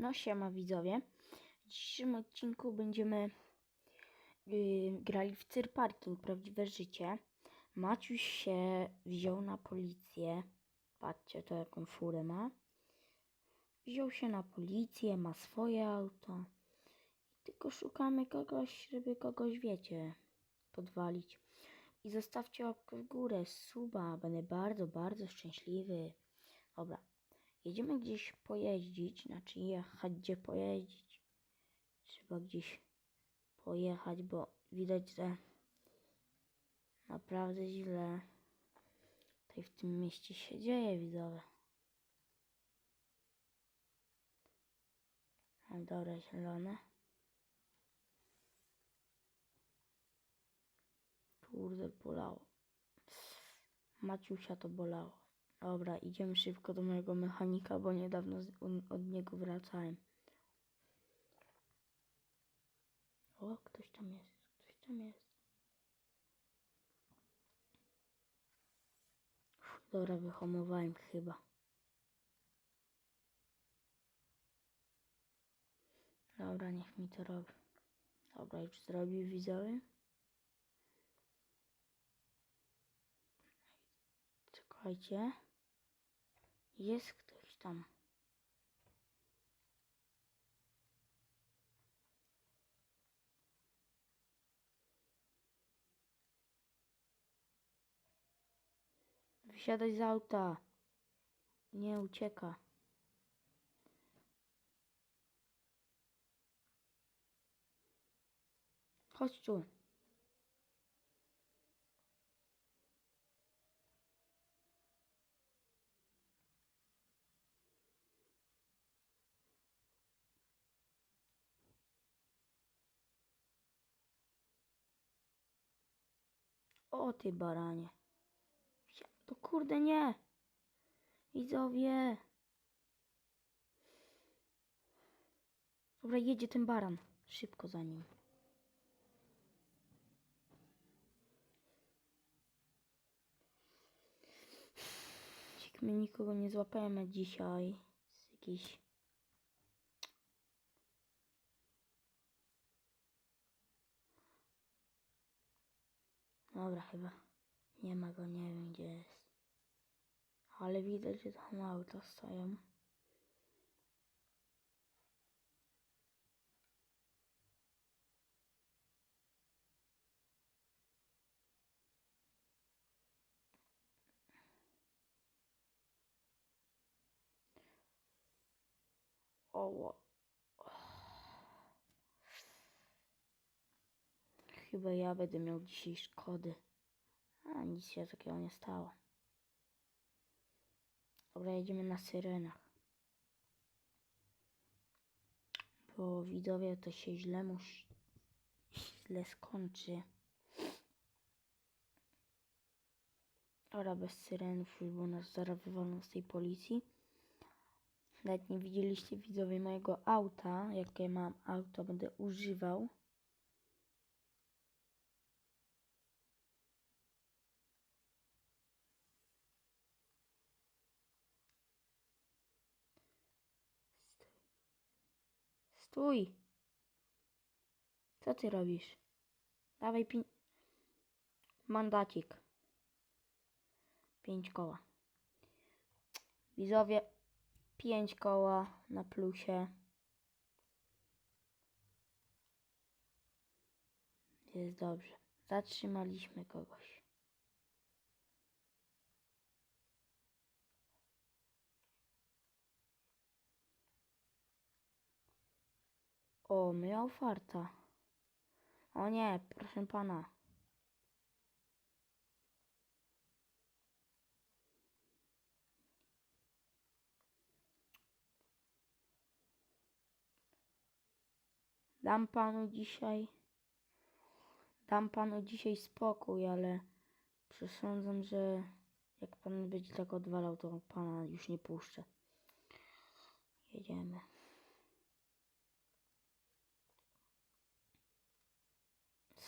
No siema widzowie. W dzisiejszym odcinku będziemy yy, grali w Cyr Parking, prawdziwe życie. Maciuś się wziął na policję. Patrzcie, to jaką furę ma. Wziął się na policję, ma swoje auto. Tylko szukamy kogoś, żeby kogoś, wiecie, podwalić. I zostawcie łapkę w górę, suba. Będę bardzo, bardzo szczęśliwy. Dobra, jedziemy gdzieś pojeździć, znaczy jechać gdzie pojeździć. Trzeba gdzieś pojechać, bo widać, że naprawdę źle tutaj w tym mieście się dzieje, widzowie. Dobra, zielone. Kurde, bolało. Maciusia to bolało. Dobra, idziemy szybko do mojego mechanika, bo niedawno z- od niego wracałem. O, ktoś tam jest, ktoś tam jest. Dobra, wyhamowałem chyba. Dobra, niech mi to robi. Dobra, już zrobił widzowie. Czekajcie. Jest ktoś tam. Wysiadaj z auta. Nie ucieka. Chodź tu. O ty baranie. To kurde nie. Widzowie. Dobra, jedzie ten baran. Szybko za nim. My nikogo nie złapamy dzisiaj. Z. Dobra, chyba. Nie ma go, nie wiem gdzie jest. Ale widać, że tam auta stoją. O, Chyba ja będę miał dzisiaj szkody. A nic się takiego nie stało. Dobra, jedziemy na syrenach. Bo widzowie to się źle musi źle skończy. Dobra, bez syrenów już, bo nas zaraz z tej policji. Nawet nie widzieliście widzowie mojego auta. Jakie mam auto, będę używał. Stój! Co ty robisz? Dawaj pi... Mandacik. Pięć koła. Widzowie, pięć koła na plusie. Jest dobrze. Zatrzymaliśmy kogoś. O, miał farta. O nie, proszę pana. Dam panu dzisiaj. Dam panu dzisiaj spokój, ale przesądzam, że jak pan będzie tak odwalał, to pana już nie puszczę. Jedziemy.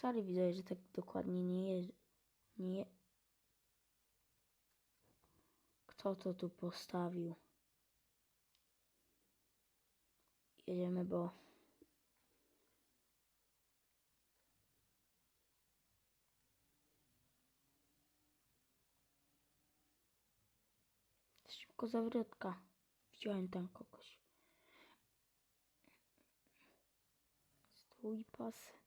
Sorry, widzę, że tak dokładnie nie jest. Nie. Kto to tu postawił? jedziemy, bo szybko zawrotka. Wziąłem tam kogoś. Stój pas.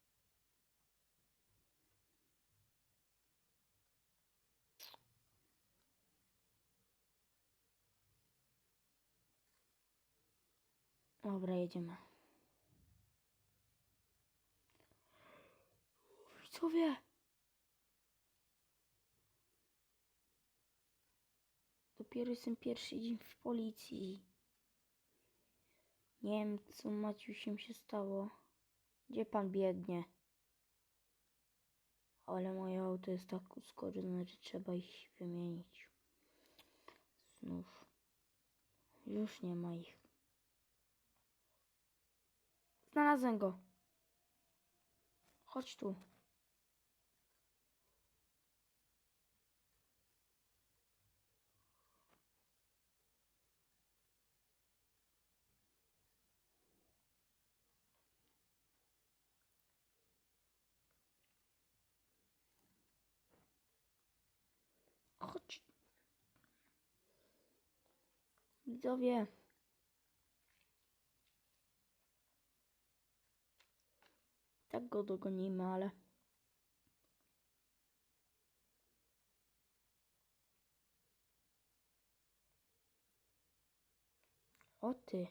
Dobra, jedziemy. Widzowie! Dopiero jestem pierwszy dzień w policji. Nie wiem, co Maciusiem się stało. Gdzie pan biednie? Ale moje auto jest tak uszkodzone, że trzeba ich wymienić. Znów. Już nie ma ich. Znalazłem go. Chodź tu. Chodź. Widzowie. Tak go dogonimy, ale... O ty.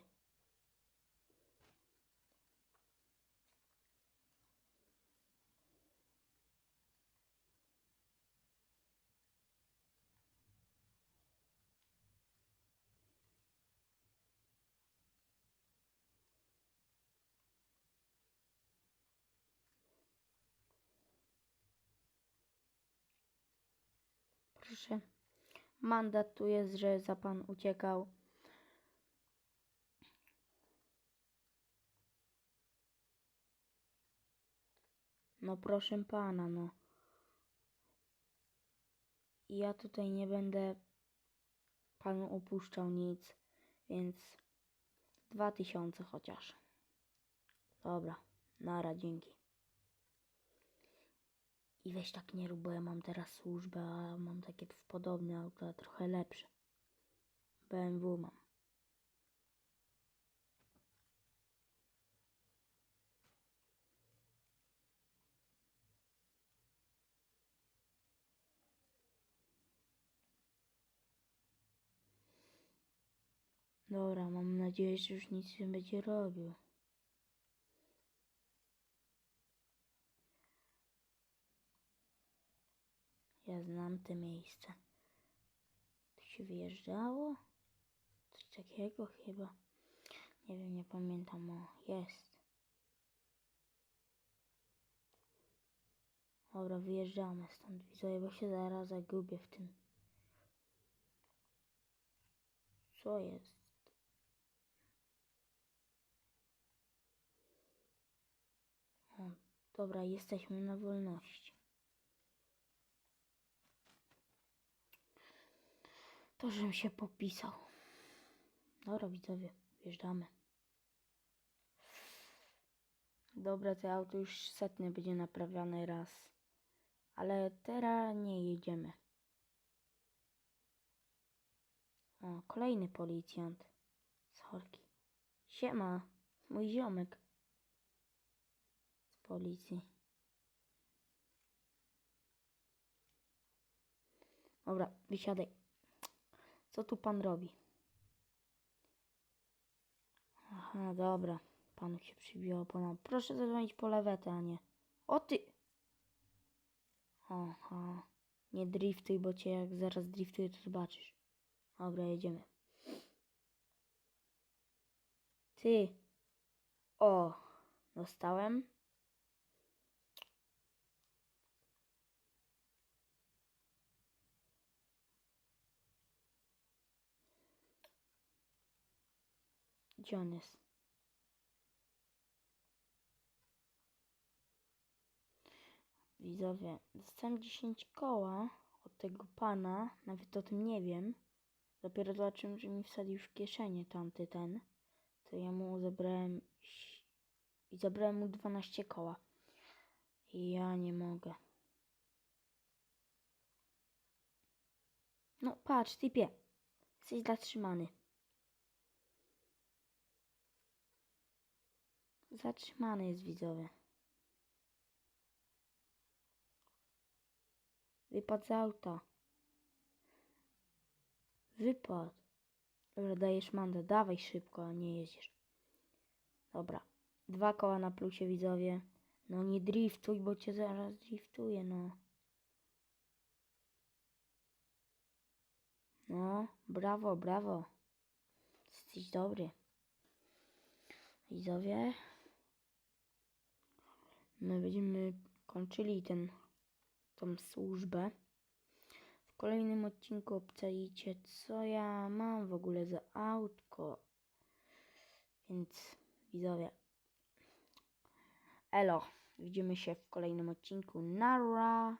Proszę. Mandat tu jest, że za pan uciekał. No proszę pana, no. Ja tutaj nie będę panu opuszczał nic, więc dwa tysiące chociaż. Dobra, nara, dzięki. I weź tak nie rób, bo ja mam teraz służbę, a mam takie podobne auto, a trochę lepsze. BMW mam. Dobra, mam nadzieję, że już nic nie będzie robił. Ja znam te miejsce. Tu się wyjeżdżało? Coś takiego chyba. Nie wiem, nie pamiętam. O, jest. Dobra, wyjeżdżamy stąd. Widzowie, bo się zaraz zagubię w tym. Co jest? Dobra, jesteśmy na wolności. To, się popisał. Dobra, widzowie, wjeżdżamy. Dobra, to auto już setny będzie naprawiane raz. Ale teraz nie jedziemy. O, kolejny policjant. Z Holki. Siema, mój ziomek. Z policji. Dobra, wysiadaj. Co tu pan robi? Aha, dobra. Panu się przybiło ponad. Proszę zadzwonić po lewetę, a nie. O ty! Aha. Nie driftuj, bo cię jak zaraz driftuję, to zobaczysz. Dobra, jedziemy. Ty. O, dostałem. Gdzie? Widzowie, dostałem 10 koła od tego pana, nawet o tym nie wiem. Dopiero zobaczyłem, że mi wsadził w kieszenie tamty ten. to ja mu zabrałem i zabrałem mu 12 koła. Ja nie mogę. No patrz, typie. Jesteś zatrzymany. Zatrzymany jest widzowie. Wypadł z auta. Wypadł. Dobra, dajesz mandat. Dawaj szybko, a nie jedziesz. Dobra. Dwa koła na plusie widzowie. No nie driftuj, bo cię zaraz driftuję, no. No, brawo, brawo. Jesteś dobry. Widzowie. My będziemy kończyli ten, tą służbę. W kolejnym odcinku obczaicie, co ja mam w ogóle za autko. Więc widzowie. Elo. Widzimy się w kolejnym odcinku. Nara.